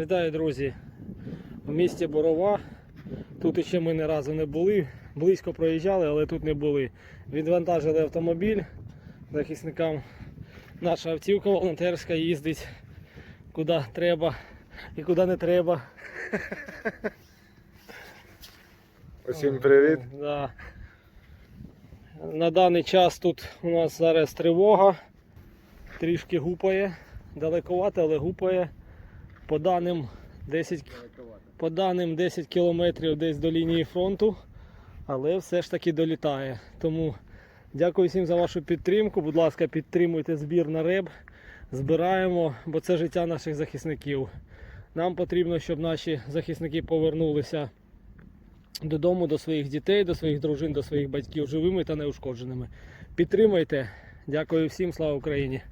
Вітаю, друзі! В місті Борова. Тут ще ми ні разу не були. Близько проїжджали, але тут не були. Відвантажили автомобіль захисникам. Наша автівка волонтерська їздить куди треба і куди не треба. Усім привіт. Да. На даний час тут у нас зараз тривога. Трішки гупає. Далековато, але гупає. По даним 10, по даним 10 кілометрів десь до лінії фронту. Але все ж таки долітає. Тому дякую всім за вашу підтримку. Будь ласка, підтримуйте збір на реб. Збираємо, бо це життя наших захисників. Нам потрібно, щоб наші захисники повернулися додому до своїх дітей, до своїх дружин, до своїх батьків живими та неушкодженими. Підтримайте. Дякую всім, слава Україні!